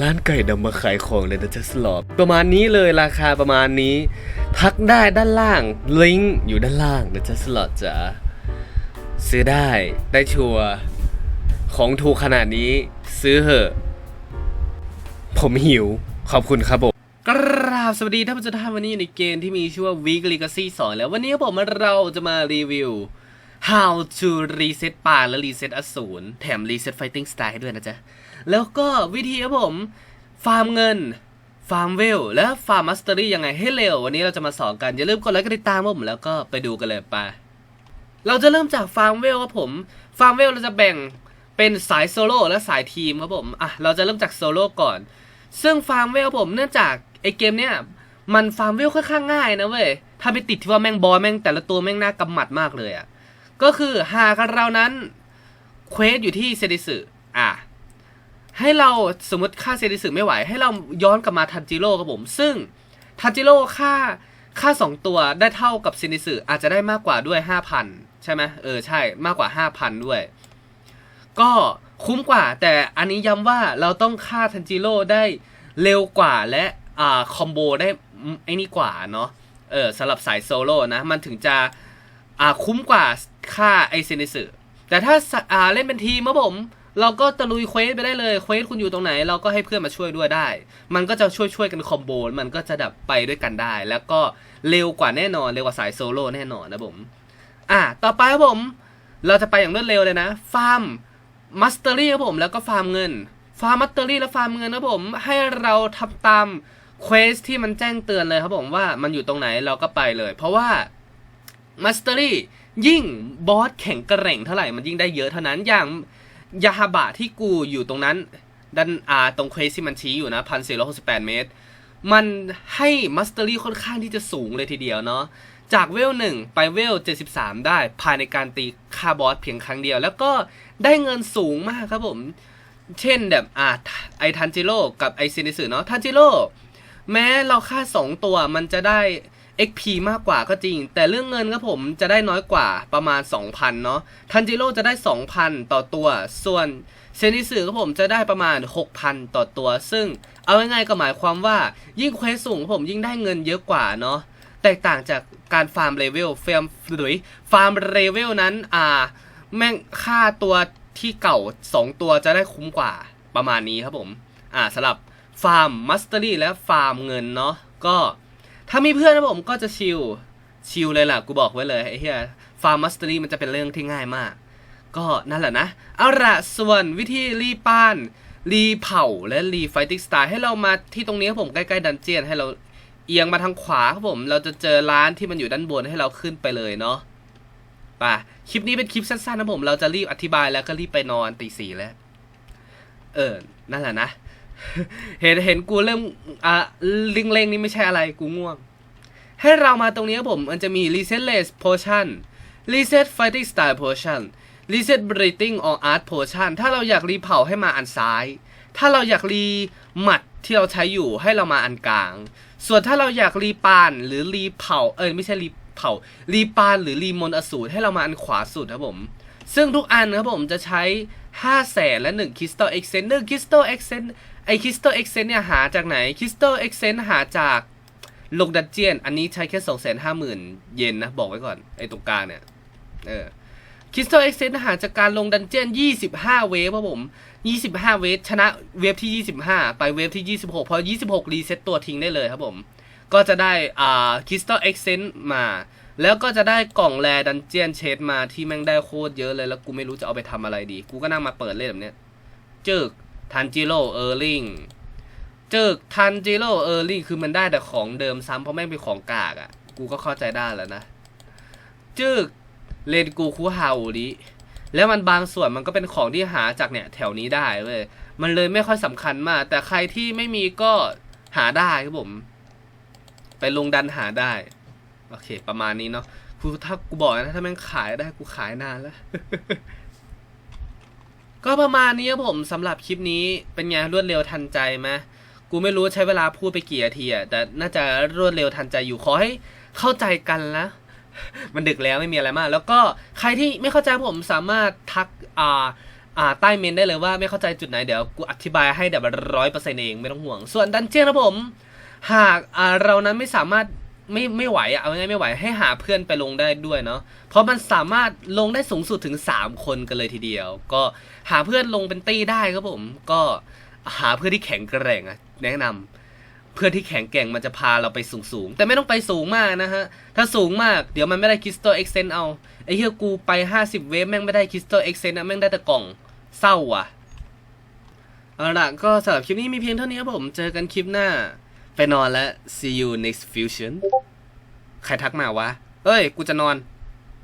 ร้านไก่ดำมาขายของเลยนะจ๊ะสลอบประมาณนี้เลยราคาประมาณนี้ ทักได้ด้านล่างลิงก์อยู่ด้านล่างนะจ๊ะสลอดจ๋าซื้อได้ได้ชัวร์ของถูกขนาดนี้ซื้อเหอะ ผมหิว ขอบคุณครับผมกราบสวัสดีท่านผู้ชมท่านวันนี้อยู่ในเกมที่มีชื่อว่า Week Legacy 2 แล้ววันนี้ผมเราจะมารีวิว How to reset ป่าและ reset อสูรแถม reset fighting style ให้ด้วยนะจ๊ะ แล้วก็วิธีครับผม ฟาร์มเงิน ฟาร์มเวล และฟาร์มมัสเตอรี่ยังไงให้เร็ว วันนี้เราจะมาสอนกัน อย่าลืมกดไลค์กดติดตามผมแล้วก็ไปดูกันเลยไป เราจะเริ่มจากฟาร์มเวลครับผม ฟาร์มเวลเราจะแบ่งเป็นสายโซโล่และสายทีมครับผม อะ เราจะเริ่มจากโซโล่ก่อน ซึ่งฟาร์มเวลผมเนื่องจากไอเกมเนี้ยมันฟาร์มเวลค่อนข้างง่ายนะเว้ย ถ้าไปติดที่ว่าแม่งบอยแม่งแต่ละตัวแม่งน่ากำหมัดมากเลยอะ่ะ ก็คือหากเรานั้นเควสอยู่ที่เซดิสึอะ ให้เราสมมติค่าเซดิสึไม่ไหว ให้เราย้อนกลับมาทันจิโร่ครับผม ซึ่งทันจิโร่ค่าค่า 2 ตัวได้เท่ากับเซนิสึอาจจะได้มากกว่าด้วย 5,000 ใช่ไหมเออใช่มากกว่า 5,000 ด้วย ก็คุ้มกว่า แต่อันนี้ย้ำว่าเราต้องฆ่าทันจิโร่ได้เร็วกว่าและอ่าคอมโบได้ไอ้นี่กว่าเนาะเออสำหรับสายโซโล่นะ มันถึงจะอ่าคุ้มกว่าค่าไอเซนิสึแต่ถ้าอ่าเล่นเป็นทีมครับผม เราก็ตะลุยเควสไปได้เลยเควสคุณอยู่ตรงไหน เราก็ให้เพื่อนมาช่วยด้วยได้ มันก็จะช่วยช่วยๆกันคอมโบมันก็จะดับไปด้วยกันได้ แล้วก็เร็วกว่าแน่นอนเร็วกว่าสายโซโล่แน่นอนนะผมอะต่อไปครับผมเราจะไปอย่างรวดเร็วเลยนะ ฟาร์มมัสเตอรี่ครับผมแล้วก็ฟาร์มเงิน ฟาร์มมัสเตอรี่และฟาร์มเงินครับผม ให้เราทำตามเควสที่มันแจ้งเตือนเลยครับผมว่ามันอยู่ตรงไหนเราก็ไปเลย เพราะว่ามัสเตอรี่ยิ่งบอสแข็งแกร่งเท่าไหร่มันยิ่งได้เยอะเท่านั้นอย่าง ยาฮาบะที่กูอยู่ตรงนั้นดันอาตรงเควสที่มันชี้อยู่นะพันสี่ร้อยหกสิบแปดเมตร มันให้มัสเตอรี่ค่อนข้างที่จะสูงเลยทีเดียวเนาะจากเวล1ไปเวล 73 ได้ภายในการตีคาบอสเพียงครั้งเดียว แล้วก็ได้เงินสูงมากครับผม เช่นแบบอ่าไอทันจิโร่กับไอซินิสึเนาะทันจิโร่แม้เราค่า 2 ตัวมันจะได้ XP มากกว่าก็จริง แต่เรื่องเงินครับผมจะได้น้อยกว่าประมาณ 2,000 เนาะทันจิโร่จะได้ 2,000 ต่อตัว ส่วนเซนิสึครับผมจะได้ประมาณ 6,000 ต่อตัว ซึ่งเอาง่ายๆก็หมายความว่ายิ่งเควสสูงผมยิ่งได้เงินเยอะกว่าเนาะแตกต่างจากการฟาร์มเลเวลฟาร์มหรือฟาร์มเลเวลนั้นอ่าแม่งค่าตัวที่เก่า 2 ตัวจะได้คุ้มกว่าประมาณนี้ครับผมอ่าสำหรับฟาร์มมัสเตอรี่และฟาร์มเงินเนาะก็ ถ้ามีเพื่อนนะผมก็จะชิล ชิลเลยล่ะ กูบอกไว้เลยไอ้เหี้ยฟาร์มมัสเตอรี่มันจะเป็นเรื่องที่ง่ายมาก ก็นั่นแหละนะ เอาละส่วนวิธีรีป้านรีเผาและรีไฟติ้งสไตล์ให้เรามาที่ตรงนี้ครับผมใกล้ๆดันเจียนให้เราเอียงมาทางขวาครับผม เราจะเจอร้านที่มันอยู่ด้านบนให้เราขึ้นไปเลยเนาะป่ะคลิปนี้เป็นคลิปสั้นๆนะผม เราจะรีบอธิบายแล้วก็รีบไปนอนตีสี่แล้ว เออ นั่นแหละนะ เห็นเห็นกูเริ่มอะลิงเลงนี่ไม่ใช่อะไรกูง่วง ให้เรามาตรงนี้ครับผม มันจะมี reset less potion reset fighting style potion reset breathing or art potion ถ้าเราอยากรีเผาให้มาอันซ้าย ถ้าเราอยากรีหมัดที่เราใช้อยู่ให้เรามาอันกลาง ส่วนถ้าเราอยากรีปานหรือรีเผาเออไม่ใช่รีเผารีปานหรือรีมนอสูรให้เรามาอันขวาสุดครับผม ซึ่งทุกอันครับผมจะใช้5แสนและ1คริสตัลเอ็กเซนต์1คริ ไอคริสตัลเอ็กเซนต์เนี่ยหาจากไหนคริสตัลเอ็กเซนต์หาจากลงดันเจียน อันนี้ใช้แค่2 5 0 0 0 0เยนนะ บอกไว้ก่อน ไอตรงกลางเนี่ย เออคริสตัลเอ็กเซนหาจากการลงดันเจียน25เวฟครับผม25เวฟชนะเวฟที่25ไปเวฟที่26พอ26รีเซ็ตตัวทิ้งได้เลยครับผม ก็จะได้อ่าคริสตัลเอ็กเซนมา แล้วก็จะได้กล่องแรดันเจียนเชดมาที่แม่งได้โคตรเยอะเลยแล้วกูไม่รู้จะเอาไปทำอะไรดี กูก็นั่งมาเปิดเล่นแบบเนี้ยจึก ทันจิโร่เออร์ลิงจึกทันจิโร่เออร์ลิงคือมันได้แต่ของเดิมซ้ำเพราะแม่งเป็นของกากอะ่ะ กูก็เข้าใจได้แล้วนะจึกเลนกูคูฮาอุริแล้วมันบางส่วนมันก็เป็นของที่หาจากเนี่ย แถวนี้ได้เว้ยมันเลยไม่ค่อยสำคัญมาก แต่ใครที่ไม่มีก็หาได้ครับผม ไปลงดันหาได้ โอเค ประมาณนี้เนาะกูถ้ากูบอกนะ ถ้าแม่งขายได้กูขายนานแล้ว ก็ประมาณนี้ครับผมสำหรับคลิปนี้เป็นไงรวดเร็วทันใจไหมกูไม่รู้ใช้เวลาพูดไปกี่นาทีอะแต่น่าจะรวดเร็วทันใจอยู่ขอให้เข้าใจกันแล้วมันดึกแล้วไม่มีอะไรมาก แล้วก็ใครที่ไม่เข้าใจผมสามารถทักอ่าอ่าใต้เมนได้เลยว่าไม่เข้าใจจุดไหนเดี๋ยวกูอธิบายให้แบบร้อยเปอร์เซ็นต์เองไม่ต้องห่วง ส่วนดันเจี้ยนครับผม หากอ่าเรานั้นไม่สามารถ ไม่ไม่ไหวอะเอาง่ายๆไม่ไหวให้หาเพื่อนไปลงได้ด้วยเนาะเพราะมันสามารถลงได้สูงสุดถึง 3 คนกันเลยทีเดียว ก็หาเพื่อนลงเป็นตี้ได้ครับผม ก็หาเพื่อนที่แข็งแกร่งอะแนะนำเพื่อนที่แข็งแกร่งมันจะพาเราไปสูงสูงๆแต่ไม่ต้องไปสูงมากนะฮะ ถ้าสูงมากเดี๋ยวมันไม่ได้คริสตัลเอ็กเซนเอาไอ้เหี้ยกูไป 50 เวฟแม่งไม่ได้คริสตัลเอ็กเซนอะแม่งได้แต่กล่องเศร้าว่ะเอาละก็สำหรับคลิปนี้มีเพียงเท่านี้ครับผมเจอกันคลิปหน้า ไปนอนแล้ว see you next fusion ใครทักมาวะ เอ้ย กูจะนอน